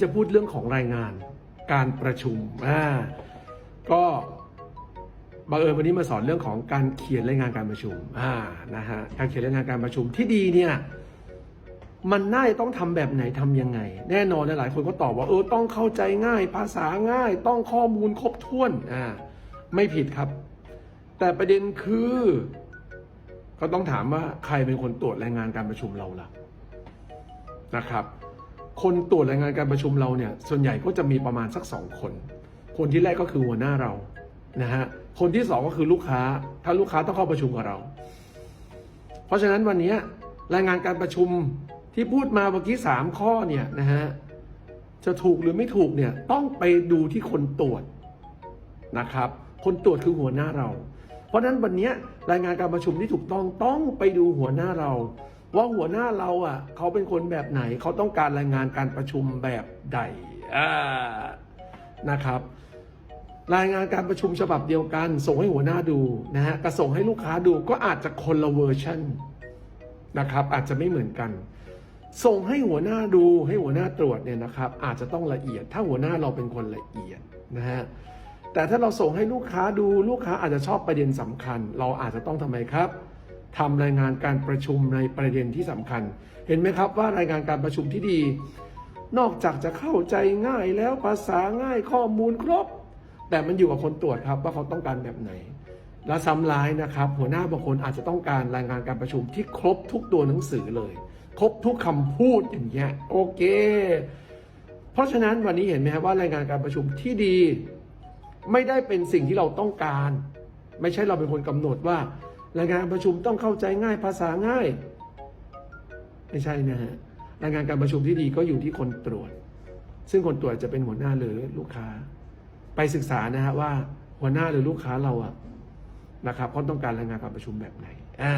จะพูดเรื่องของรายงานการประชุมอ่าก็บังเอิญวันนี้มาสอนเรื่องของการเขียนรายงานการประชุมอ่านะฮะการเขียนรายงานการประชุมที่ดีเนี่ยมันน่าจะต้องทำแบบไหนทำยังไง แน่นอนหลายคนก็ตอบว่าเออต้องเข้าใจง่าย ภาษาง่ายต้องข้อมูลครบถ้วนอ่าไม่ผิดครับ แต่ประเด็นคือ ก็ต้องถามว่าใครเป็นคนตรวจรายงานการประชุมเราล่ะนะครับ คนตรวจรายงานการประชุมเราเนี่ยส่วนใหญ่ก็จะมีประมาณสักสองคน คนที่แรกก็คือหัวหน้าเรานะฮะคนที่สองก็คือลูกค้า ถ้าลูกค้าต้องเข้าประชุมกับเรา เพราะฉะนั้นวันนี้รายงานการประชุมที่พูดมาเมื่อกี้สามข้อเนี่ยนะฮะจะถูกหรือไม่ถูกเนี่ยต้องไปดูที่คนตรวจนะครับ คนตรวจคือหัวหน้าเรา เพราะฉะนั้นวันนี้รายงานการประชุมที่ถูกต้องต้องไปดูหัวหน้าเรา ว่าหัวหน้าเราอะเขาเป็นคนแบบไหนเขาต้องการรายงานการประชุมแบบใดนะครับ รายงานการประชุมฉบับเดียวกัน ส่งให้หัวหน้าดูนะฮะกับส่งให้ลูกค้าดูก็อาจจะคนละเวอร์ชันนะครับอาจจะไม่เหมือนกัน ส่งให้หัวหน้าดูให้หัวหน้าตรวจเนี่ยนะครับ อาจจะต้องละเอียด ถ้าหัวหน้าเราเป็นคนละเอียดนะฮะแต่ถ้าเราส่งให้ลูกค้าดูลูกค้าอาจจะชอบประเด็นสำคัญ เราอาจจะต้องทำไมครับ ทำรายงานการประชุมในประเด็นที่สำคัญ เห็นไหมครับว่ารายงานการประชุมที่ดี นอกจากจะเข้าใจง่ายแล้วภาษาง่ายข้อมูลครบ แต่มันอยู่กับคนตรวจครับว่าเขาต้องการแบบไหน และซ้ำร้ายนะครับ หัวหน้าบางคนอาจจะต้องการรายงานการประชุมที่ครบทุกตัวหนังสือเลย ครบทุกคำพูดอย่างเงี้ยโอเค เพราะฉะนั้นวันนี้เห็นไหมครับว่ารายงานการประชุมที่ดี ไม่ได้เป็นสิ่งที่เราต้องการ ไม่ใช่เราเป็นคนกำหนดว่า รายงานการประชุมต้องเข้าใจง่ายภาษาง่าย ไม่ใช่นะฮะรายงานการประชุมที่ดีก็อยู่ที่คนตรวจ ซึ่งคนตรวจจะเป็นหัวหน้าหรือลูกค้า ไปศึกษานะฮะว่าหัวหน้าหรือลูกค้าเราอะนะครับเขาต้องการรายงานการประชุมแบบไหนอ่า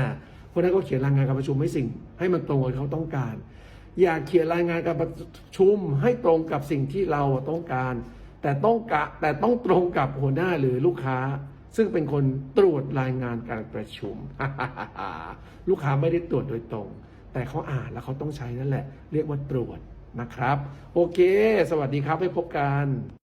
เพราะนั้นก็เขียนรายงานการประชุมให้สิ่ง ให้มันตรงกับเขาต้องการ อย่าเขียนรายงานการประชุมให้ตรงกับสิ่งที่เราต้องการ แต่ต้องกะแต่ต้องตรงกับหัวหน้าหรือลูกค้า ซึ่งเป็นคนตรวจรายงานการประชุม ลูกค้าไม่ได้ตรวจโดยตรง แต่เขาอ่านแล้วเขาต้องใช้นั่นแหละ เรียกว่าตรวจนะครับ โอเค สวัสดีครับไว้พบกัน